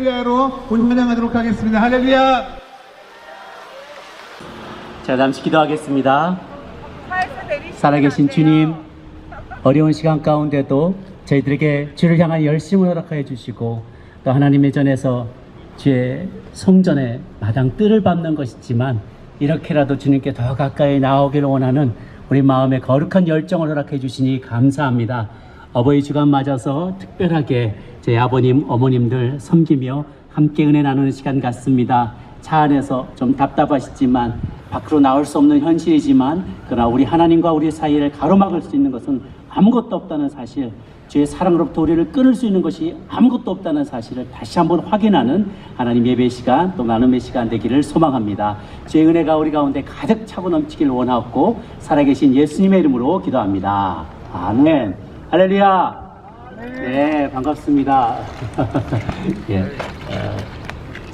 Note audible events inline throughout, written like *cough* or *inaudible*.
할렐루야로 환영하도록 하겠습니다. 할렐루야! 자, 잠시 기도하겠습니다. 살아계신 주님, 어려운 시간 가운데도 저희들에게 주를 향한 열심을 허락하여 주시고 또 하나님의 전에서 주의 성전에 마당 뜰을 밟는 것이지만 이렇게라도 주님께 더 가까이 나오기를 원하는 우리 마음의 거룩한 열정을 허락해 주시니 감사합니다. 어버이 주간 맞아서 특별하게 제 아버님, 어머님들 섬기며 함께 은혜 나누는 시간 같습니다. 차 안에서 좀 답답하시지만 밖으로 나올 수 없는 현실이지만 그러나 우리 하나님과 우리 사이를 가로막을 수 있는 것은 아무것도 없다는 사실 주의 사랑으로부터 우리를 끊을 수 있는 것이 아무것도 없다는 사실을 다시 한번 확인하는 하나님 예배 시간 또 나눔의 시간 되기를 소망합니다. 주의 은혜가 우리 가운데 가득 차고 넘치길 원하고 살아계신 예수님의 이름으로 기도합니다. 아멘. 할렐루야. 네, 반갑습니다. *laughs* 예, 어,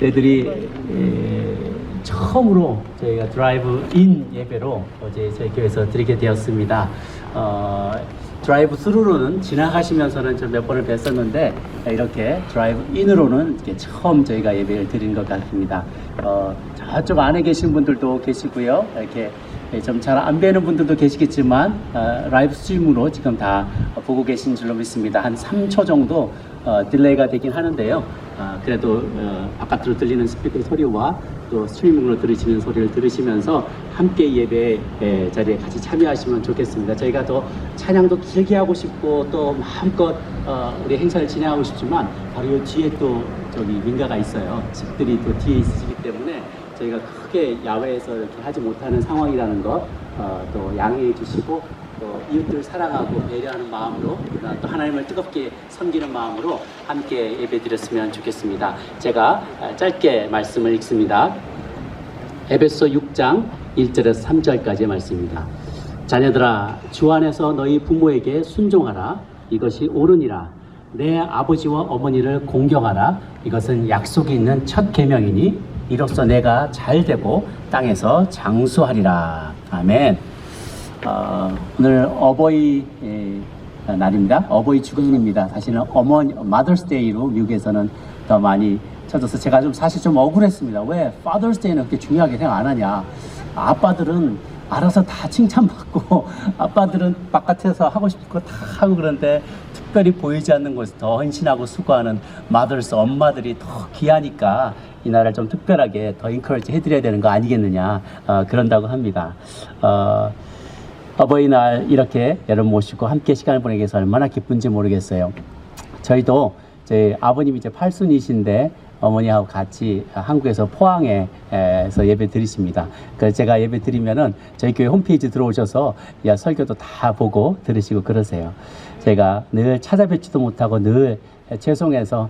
저희들이 예, 처음으로 저희가 드라이브 인 예배로 어제 저희 교회에서 드리게 되었습니다. 어, 드라이브 스루로는 지나가시면서는 좀 몇 번을 뵀었는데 이렇게 드라이브 인으로는 처음 저희가 예배를 드리는 것 같습니다. 어, 저쪽 안에 계신 분들도 계시고요. 이렇게 좀 잘 안 뵈는 분들도 계시겠지만 어, 라이브 스트림으로 지금 다 보고 계신 줄로 믿습니다. 한 3초 정도 어, 딜레이가 되긴 하는데요. 아, 그래도 어, 바깥으로 들리는 스피커 소리와 또 스트리밍으로 들으시는 소리를 들으시면서 함께 예배 에, 자리에 같이 참여하시면 좋겠습니다. 저희가 더 찬양도 길게 하고 싶고 또 마음껏 어, 우리 행사를 진행하고 싶지만 바로 이 뒤에 또 저기 민가가 있어요. 집들이 또 뒤에 있으시기 때문에 저희가 크게 야외에서 이렇게 하지 못하는 상황이라는 것, 어, 또 양해해 주시고, 또 이웃들 사랑하고 배려하는 마음으로, 또 하나님을 뜨겁게 섬기는 마음으로 함께 예배 드렸으면 좋겠습니다. 제가 아, 짧게 말씀을 읽습니다. 에베소 6장 1절에서 3절까지의 말씀입니다. 자녀들아 주 안에서 너희 부모에게 순종하라 이것이 옳으니라 내 아버지와 어머니를 공경하라 이것은 약속이 있는 첫 계명이니 이로써 내가 잘 되고 땅에서 장수하리라 아멘. 어, 오늘 어버이 에, 날입니다. 어버이 주간입니다. 사실은 어머니 마더스 데이로 미국에서는 더 많이 쳐져서 제가 좀 사실 좀 억울했습니다. 왜 파더스 데이는 그렇게 중요하게 생각 안 하냐? 아빠들은 알아서 다 칭찬받고 *laughs* 아빠들은 바깥에서 하고 싶은 거 다 하고 그런데 특별히 보이지 않는 곳에서 더 헌신하고 수고하는 마더스 엄마들이 더 귀하니까 이 날을 좀 특별하게 더 인커리지 해드려야 되는 거 아니겠느냐 어, 그런다고 합니다. 어, 어버이날 이렇게 여러분 모시고 함께 시간을 보내게 해서 얼마나 기쁜지 모르겠어요. 저희도 제 아버님이 이제 팔순이신데 어머니하고 같이 한국에서 포항에서 예배 드리십니다. 그래서 제가 예배 드리면은 저희 교회 홈페이지 들어오셔서 야 설교도 다 보고 들으시고 그러세요. 제가 늘 찾아뵙지도 못하고 늘 죄송해서 어,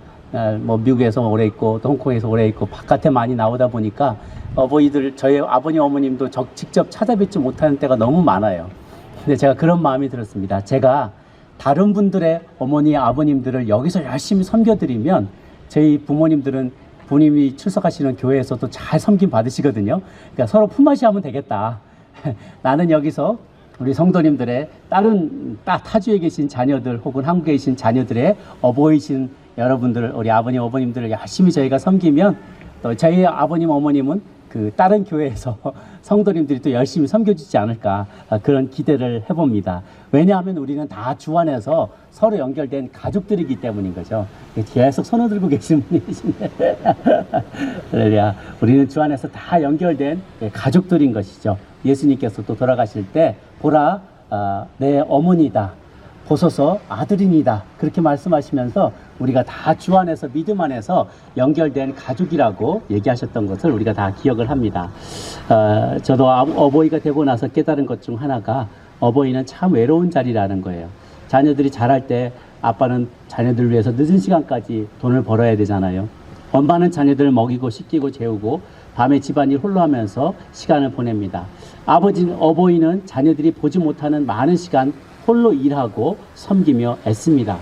뭐 미국에서 오래 있고 또 홍콩에서 오래 있고 바깥에 많이 나오다 보니까 어버이들 저희 아버님 어머님도 적 직접 찾아뵙지 못하는 때가 너무 많아요. 근데 제가 그런 마음이 들었습니다. 제가 다른 분들의 어머니 아버님들을 여기서 열심히 섬겨드리면 저희 부모님들은 부모님이 출석하시는 교회에서도 잘 섬김 받으시거든요. 그러니까 서로 품앗이 하면 되겠다. *laughs* 나는 여기서 우리 성도님들의 다른 타- 타주에 계신 자녀들 혹은 한국에 계신 자녀들의 어버이신 여러분들 우리 아버님 어머님들을 열심히 저희가 섬기면 또 저희 아버님 어머님은 그 다른 교회에서 *laughs* 성도님들이 또 열심히 섬겨주지 않을까 아, 그런 기대를 해봅니다. 왜냐하면 우리는 다 주 안에서 서로 연결된 가족들이기 때문인 거죠. 계속 손을 들고 계신 분이신데. *laughs* 우리는 주 안에서 다 연결된 가족들인 것이죠. 예수님께서 또 돌아가실 때 보라 아, 내 어머니다. 보소서 아들이니다. 그렇게 말씀하시면서 우리가 다 주 안에서 믿음 안에서 연결된 가족이라고 얘기하셨던 것을 우리가 다 기억을 합니다. 어, 저도 아- 어버이가 되고 나서 깨달은 것 중 하나가 어버이는 참 외로운 자리라는 거예요. 자녀들이 자랄 때 아빠는 자녀들을 위해서 늦은 시간까지 돈을 벌어야 되잖아요. 엄마는 자녀들을 먹이고 씻기고 재우고 밤에 집안일 홀로 하면서 시간을 보냅니다. 아버지, 어버이는 자녀들이 보지 못하는 많은 시간 홀로 일하고 섬기며 애씁니다.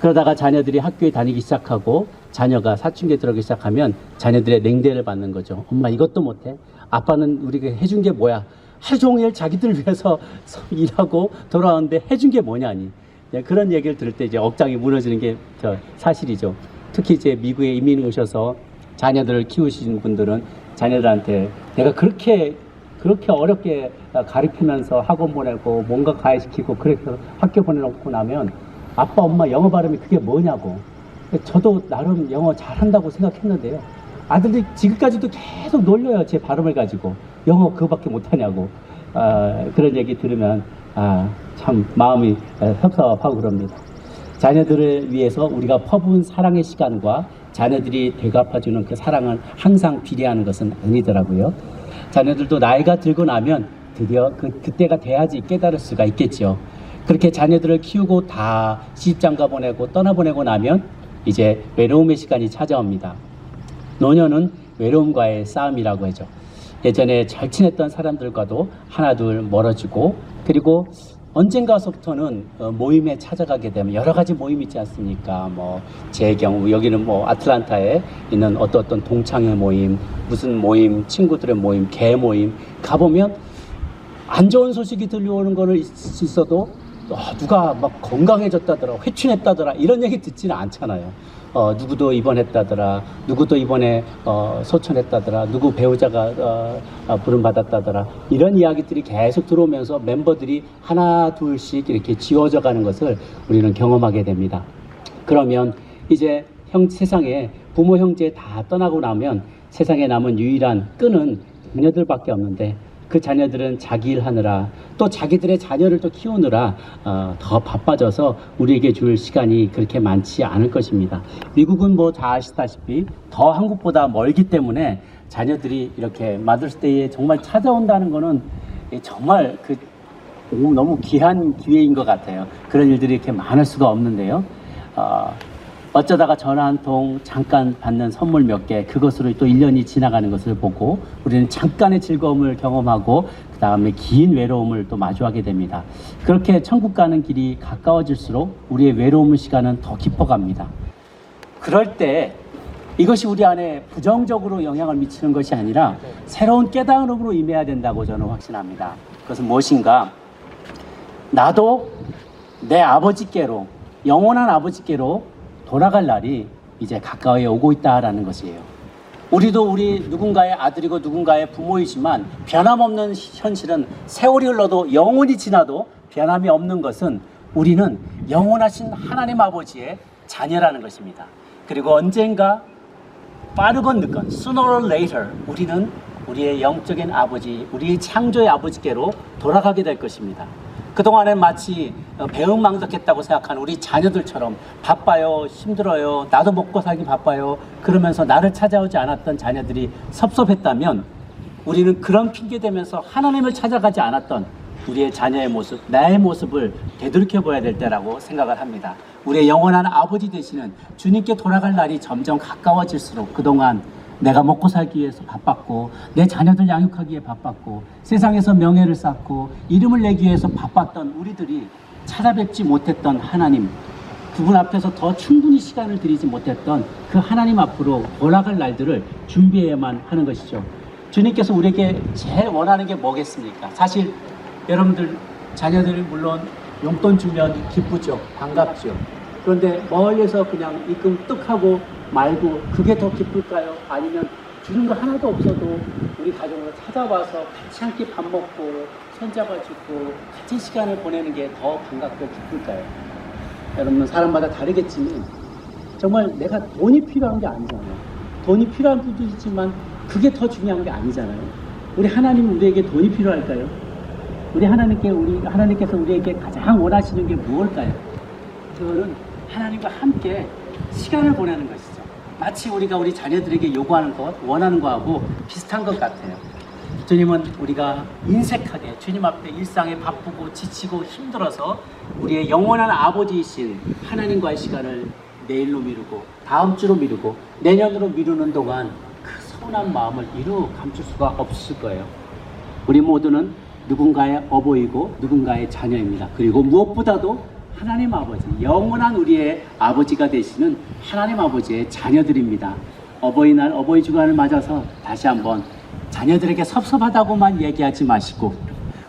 그러다가 자녀들이 학교에 다니기 시작하고 자녀가 사춘기에 들어가기 시작하면 자녀들의 냉대를 받는 거죠. 엄마 이것도 못해? 아빠는 우리가 해준 게 뭐야? 하루 종일 자기들 위해서 *laughs* 일하고 돌아오는데 해준 게 뭐냐니? 예, 그런 얘기를 들을 때 이제 억장이 무너지는 게저 사실이죠. 특히 이제 미국에 이민 오셔서 자녀들을 키우시는 분들은 자녀들한테 내가 그렇게 그렇게 어렵게 가르치면서 학원 보내고 뭔가 가해시키고 그래서 학교 보내놓고 나면 아빠 엄마 영어 발음이 그게 뭐냐고. 저도 나름 영어 잘한다고 생각했는데요. 아들이 지금까지도 계속 놀려요 제 발음을 가지고. 영어 그거밖에 못하냐고. 아, 그런 얘기 들으면 아, 참 마음이 에, 섭섭하고 그럽니다. 자녀들을 위해서 우리가 퍼부은 사랑의 시간과 자녀들이 되갚아주는 그 사랑을 항상 비례하는 것은 아니더라고요. 자녀들도 나이가 들고 나면 드디어 그, 그때가 돼야지 깨달을 수가 있겠죠. 그렇게 자녀들을 키우고 다 시집장가 보내고 떠나보내고 나면 이제 외로움의 시간이 찾아옵니다. 노년은 외로움과의 싸움이라고 하죠. 예전에 절친했던 사람들과도 하나둘 멀어지고 그리고 언젠가서부터는 어, 모임에 찾아가게 되면 여러 가지 모임 있지 않습니까? 뭐 제 경우 여기는 뭐 아틀란타에 있는 어떤 어떤 동창회 모임, 무슨 모임, 친구들의 모임, 개 모임 가 보면 안 좋은 소식이 들려오는 있- 있어도 아, 누가 막 건강해졌다더라, 회춘했다더라 이런 얘기 듣지는 않잖아요. 어, 누구도 입원했다더라, 누구도 이번에 어, 소천했다더라, 누구 배우자가 어, 어, 부름 받았다더라 이런 이야기들이 계속 들어오면서 멤버들이 하나 둘씩 이렇게 지워져 가는 것을 우리는 경험하게 됩니다. 그러면 이제 형 세상에 부모 형제 다 떠나고 나면 세상에 남은 유일한 끈은 자녀들밖에 없는데 그 자녀들은 자기 일 하느라 또 자기들의 자녀를 또 키우느라 어, 더 바빠져서 우리에게 줄 시간이 그렇게 많지 않을 것입니다. 미국은 뭐 다 아시다시피 더 한국보다 멀기 때문에 자녀들이 이렇게 마더스데이에 정말 찾아온다는 거는 정말 그 오, 너무 귀한 기회인 것 같아요. 그런 일들이 이렇게 많을 수가 없는데요. 어, 어쩌다가 전화 한 통 잠깐 받는 선물 몇 개, 그것으로 또 1년이 지나가는 것을 보고 우리는 잠깐의 즐거움을 경험하고 그 다음에 긴 외로움을 또 마주하게 됩니다. 그렇게 천국 가는 길이 가까워질수록 우리의 외로움 시간은 더 깊어갑니다. 그럴 때 이것이 우리 안에 부정적으로 영향을 미치는 것이 아니라 새로운 깨달음으로 임해야 된다고 저는 확신합니다. 그것은 무엇인가? 나도 내 아버지께로 영원한 아버지께로 돌아갈 날이 이제 가까이 오고 있다라는 것이에요. 우리도 우리 누군가의 아들이고 누군가의 부모이지만 변함없는 현실은 세월이 흘러도 영원히 지나도 변함이 없는 것은 우리는 영원하신 하나님 아버지의 자녀라는 것입니다. 그리고 언젠가 빠르건 늦건 sooner or later 우리는 우리의 영적인 아버지, 우리의 창조의 아버지께로 돌아가게 될 것입니다. 그동안엔 마치 어, 배은망덕했다고 생각하는 우리 자녀들처럼 바빠요, 힘들어요, 나도 먹고 살기 바빠요, 그러면서 나를 찾아오지 않았던 자녀들이 섭섭했다면 우리는 그런 핑계 대면서 하나님을 찾아가지 않았던 우리의 자녀의 모습, 나의 모습을 되돌이켜 봐야 될 때라고 생각을 합니다. 우리의 영원한 아버지 되시는 주님께 돌아갈 날이 점점 가까워질수록 그동안 내가 먹고 살기 위해서 바빴고 내 자녀들 양육하기 위해 바빴고 세상에서 명예를 쌓고 이름을 내기 위해서 바빴던 우리들이 찾아뵙지 못했던 하나님 그분 앞에서 더 충분히 시간을 들이지 못했던 그 하나님 앞으로 돌아갈 날들을 준비해야만 하는 것이죠. 주님께서 우리에게 제일 원하는 게 뭐겠습니까? 사실 여러분들 자녀들이 물론 용돈 주면 기쁘죠, 반갑죠. 그런데 멀리서 그냥 입금 뚝 하고 말고 그게 더 기쁠까요? 아니면 주는 거 하나도 없어도 우리 가정으로 찾아와서 같이 함께 밥 먹고 손잡아주고 같이 시간을 보내는 게 더 반갑고 기쁠까요? 여러분 사람마다 다르겠지만 정말 내가 돈이 필요한 게 아니잖아요. 돈이 필요한 분도 있지만 그게 더 중요한 게 아니잖아요. 우리 하나님은 우리에게 돈이 필요할까요? 우리 하나님께 우리 하나님께서 우리에게 가장 원하시는 게 무엇일까요? 그거는 하나님과 함께 시간을 보내는 것이죠. 마치 우리가 우리 자녀들에게 요구하는 것, 원하는 거하고 비슷한 것 같아요. 주님은 우리가 인색하게 주님 앞에 일상에 바쁘고 지치고 힘들어서 우리의 영원한 아버지이신 하나님과의 시간을 내일로 미루고 다음 주로 미루고 내년으로 미루는 동안 그 서운한 마음을 이루 감출 수가 없을 거예요. 우리 모두는 누군가의 어버이고 누군가의 자녀입니다. 그리고 무엇보다도 하나님 아버지, 영원한 우리의 아버지가 되시는 하나님 아버지의 자녀들입니다. 어버이날, 어버이 주간을 맞아서 다시 한번 자녀들에게 섭섭하다고만 얘기하지 마시고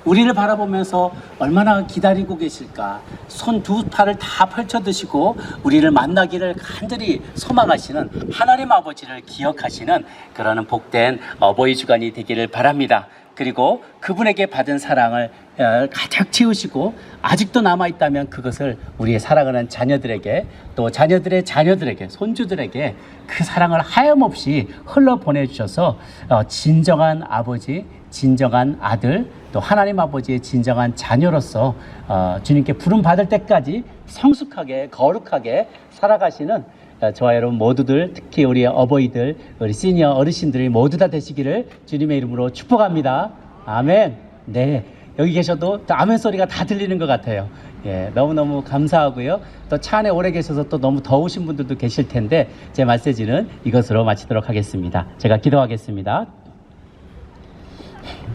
우리를 바라보면서 얼마나 기다리고 계실까. 손 두 팔을 다 펼쳐 드시고 우리를 만나기를 간절히 소망하시는 하나님 아버지를 기억하시는 그러는 복된 어버이 주간이 되기를 바랍니다. 그리고 그분에게 받은 사랑을 어, 가득 채우시고 아직도 남아 있다면 그것을 우리의 사랑하는 자녀들에게 또 자녀들의 자녀들에게 손주들에게 그 사랑을 하염없이 흘러 보내 주셔서 어, 진정한 아버지, 진정한 아들, 또 하나님 아버지의 진정한 자녀로서 어, 주님께 부름 받을 때까지 성숙하게 거룩하게 살아가시는 어, 저와 여러분 모두들 특히 우리 어버이들 우리 시니어 어르신들이 모두 다 되시기를 주님의 이름으로 축복합니다. 아멘. 네. 여기 계셔도 또 아멘 소리가 다 들리는 것 같아요. 예, 너무너무 감사하고요. 또 차 안에 오래 계셔서 또 너무 더우신 분들도 계실 텐데 제 메시지는 이것으로 마치도록 하겠습니다. 제가 기도하겠습니다.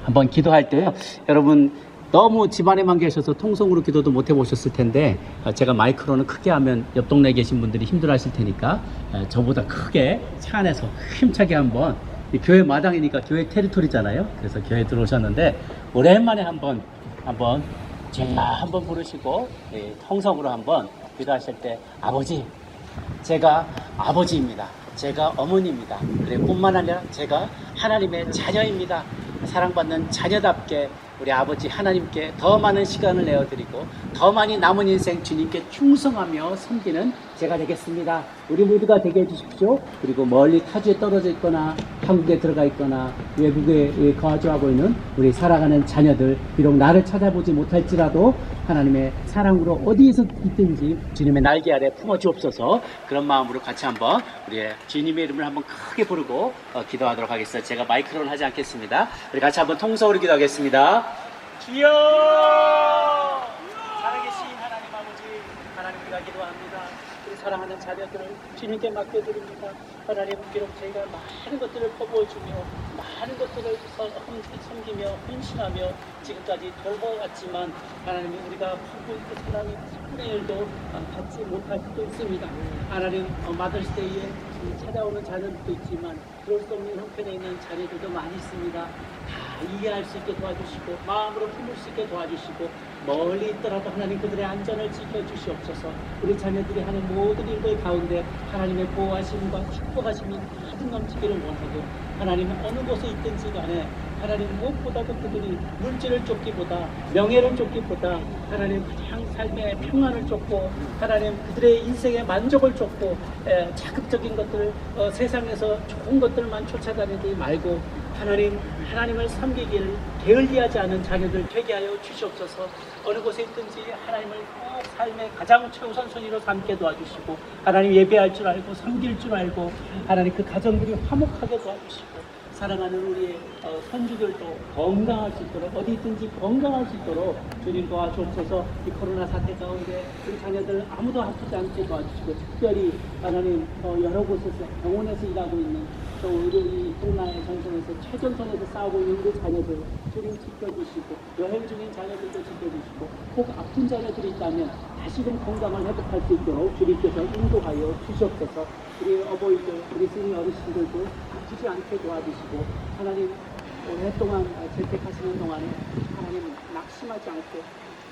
한번 기도할 때요. 여러분 너무 집안에만 계셔서 통성으로 기도도 못 해보셨을 텐데 어, 제가 마이크로는 크게 하면 옆 동네에 계신 분들이 힘들어하실 테니까 어, 저보다 크게 차 안에서 힘차게 한번 이 교회 마당이니까 교회 테리토리잖아요. 그래서 교회 들어오셨는데 오랜만에 한번 한번 제가 한번 부르시고 예, 통성으로 한번 기도하실 때 아버지 제가 아버지입니다. 제가 어머니입니다. 그래 뿐만 아니라 제가 하나님의 자녀입니다. 사랑받는 자녀답게 우리 아버지 하나님께 더 많은 시간을 내어드리고 더 많이 남은 인생 주님께 충성하며 섬기는 제가 되겠습니다. 우리 모두가 되게 해주십시오. 그리고 멀리 타주에 떨어져 있거나 한국에 들어가 있거나 외국에 거주하고 있는 우리 사랑하는 자녀들 비록 나를 찾아보지 못할지라도 하나님의 사랑으로 어디에서 있든지 주님의 날개 아래 품어 주옵소서 그런 마음으로 같이 한번 우리의 주님의 이름을 한번 크게 부르고 어, 기도하도록 하겠습니다. 제가 마이크로는 하지 않겠습니다. 우리 같이 한번 통성으로 기도하겠습니다. 주여 살아계신 하나님 아버지 하나님 우리가 기도합니다. 우리 사랑하는 자녀들을 주님께 맡겨드립니다. 하나님 비록 저희가 많은 것들을 퍼부어주며 많은 것들을 섬기며 헌신하며 지금까지 돌봐왔지만 하나님 우리가 품고 있는 사랑이 10분의 1도 받지 못할 수도 있습니다. 하나님 어, 마더스데이에 찾아오는 자녀들도 있지만 그럴 수 없는 형편에 있는 자녀들도 많이 있습니다. 다 이해할 수 있게 도와주시고 마음으로 품을 수 있게 도와주시고 멀리 있더라도 하나님 그들의 안전을 지켜주시옵소서. 우리 자녀들이 하는 모든 일들 가운데 하나님의 보호하심과 축복하심이 가득 넘치기를 원하고 하나님 어느 곳에 있든지 간에 하나님 무엇보다도 그들이 물질을 쫓기보다 명예를 쫓기보다 하나님 그냥 삶의 평안을 쫓고 하나님 그들의 인생의 만족을 쫓고 에, 자극적인 것들 어, 세상에서 좋은 것들만 쫓아다니지 말고 하나님 하나님을 섬기기를 게을리하지 않은 자녀들 되게 하여 주시옵소서. 어느 곳에 있든지 하나님을 꼭 삶의 가장 최우선 순위로 삼게 도와주시고 하나님 예배할 줄 알고 섬길 줄 알고 하나님 그 가정들이 화목하게 도와주시고 사랑하는 우리의 어, 손주들도 건강할 수 있도록 어디 있든지 건강할 수 있도록 주님 도와주옵소서. 이 코로나 사태 가운데 우리 자녀들 아무도 아프지 않게 도와주시고 특별히 하나님 어, 여러 곳에서 병원에서 일하고 있는 또 의료인 코로나의 전선에서 최전선에서 싸우고 있는 우리 자녀들 주님 지켜주시고 여행 중인 자녀들도 지켜주시고 혹 아픈 자녀들이 있다면 다시금 건강을 회복할 수 있도록 주님께서 인도하여 주시옵소서. 우리 어버이들 우리 시니 어르신들도 아프지 않게 도와주시고 하나님 오랫동안 재택하시는 동안에 하나님 낙심하지 않고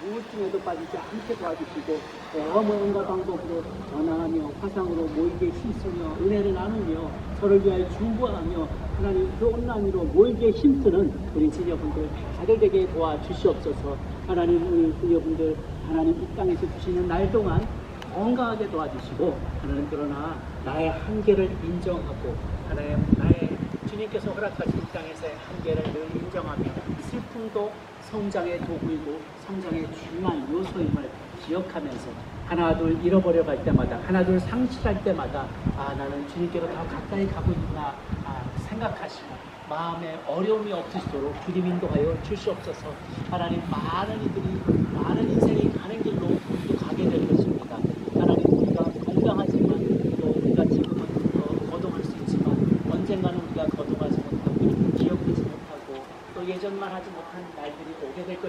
우울증에도 빠지지 않게 도와주시고 온갖 방법으로 전화하며 화상으로 모이게 힘쓰며 은혜를 나누며 서로를 위하여 중보하며 하나님 그 온라인으로 모이게 힘쓰는 우리 지녀분들 다들 되게 도와주시옵소서. 하나님 우리 지녀분들 하나님 이 땅에서 주시는 날 동안 건강하게 도와주시고 하나님 그러나 나의 한계를 인정하고 하나님 나의 주님께서 허락하신 이 땅에서의 한계를 늘 인정하며 슬픔도 성장의 도구이고 성장의 중요한 요소임을 기억하면서 하나 둘 잃어버려 갈 때마다 하나 둘 상실할 때마다 아 나는 주님께로 더 가까이 가고 있구나 아, 생각하시고 마음에 어려움이 없으시도록 주님 인도하여 주시옵소서. 하나님 많은 이들이 많은 인생이 가는 길로 또 가게 될 것입니다 하나님 우리가 건강하지만 또 우리가 지금은 어, 거동할 수 있지만 언젠가는 우리가 거동하지 못하고 기억하지 못하고 또 예전만 하지 못한 날들이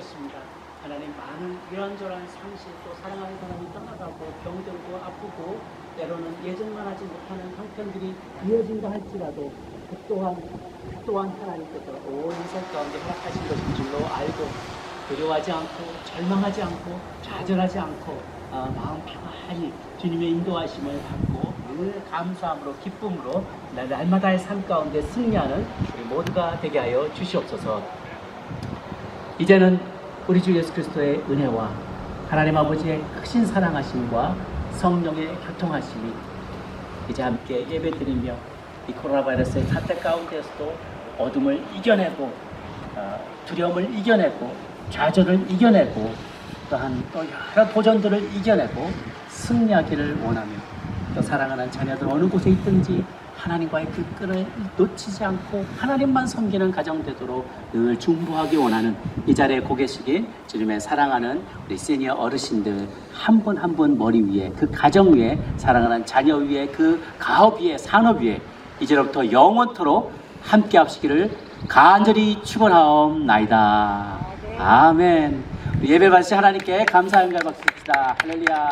것입니다. 하나님 많은 이런저런 상실 또 사랑하는 사람이 떠나가고 병들고 아프고 때로는 예전만 하지 못하는 형편들이 이어진다 할지라도 그 또한 그 또한 하나님께서 온 인생 가운데 허락하신 것인 줄로 알고 두려워하지 않고 절망하지 않고 좌절하지 않고 어, 마음 평안히 주님의 인도하심을 받고 늘 감사함으로 기쁨으로 날- 날마다의 삶 가운데 승리하는 우리 모두가 되게 하여 주시옵소서. 이제는 우리 주 예수 그리스도의 은혜와 하나님 아버지의 크신 사랑하심과 성령의 교통하심이 이제 함께 예배드리며 이 코로나 바이러스의 사태 가운데서도 어둠을 이겨내고 어, 두려움을 이겨내고 좌절을 이겨내고 또한 또 여러 도전들을 이겨내고 승리하기를 원하며 또 사랑하는 자녀들 어느 곳에 있든지 하나님과의 그 끈을 놓치지 않고 하나님만 섬기는 가정 되도록 늘 중보하기 원하는 이 자리에 고 계시길 주님의 사랑하는 우리 시니어 어르신들 한 분 한 분 머리 위에 그 가정 위에 사랑하는 자녀 위에 그 가업 위에 산업 위에 이제로부터 영원토록 함께 합시기를 간절히 축원하옵나이다. 아멘. 예배 받으신 하나님께 감사 연결 박수합시다. 할렐루야.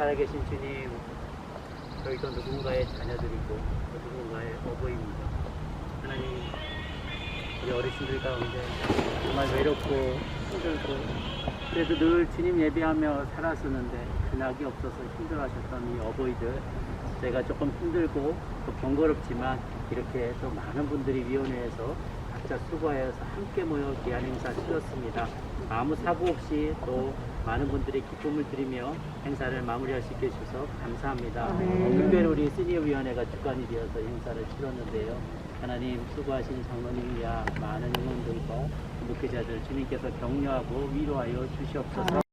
살아계신 주님, 저희도 누군가의 자녀들이고 또 누군가의 어버이입니다. 하나님, 우리 어르신들 가운데 정말 외롭고 힘들고 그래도 늘 주님 예배하며 살았었는데 근학이 없어서 힘들어하셨던 이 어버이들 제가 조금 힘들고 또 번거롭지만 이렇게 또 많은 분들이 위원회에서 각자 수고하여서 함께 모여 귀한 행사 치렀습니다. 아무 사고 없이 또 많은 분들이 기쁨을 드리며 행사를 마무리할 수 있게 해주셔서 감사합니다. 특별히 우리 시니어위원회가 주관이 되어서 행사를 치렀는데요. 하나님 수고하신 장로님이야 많은 의원들과 목회자들 주님께서 격려하고 위로하여 주시옵소서.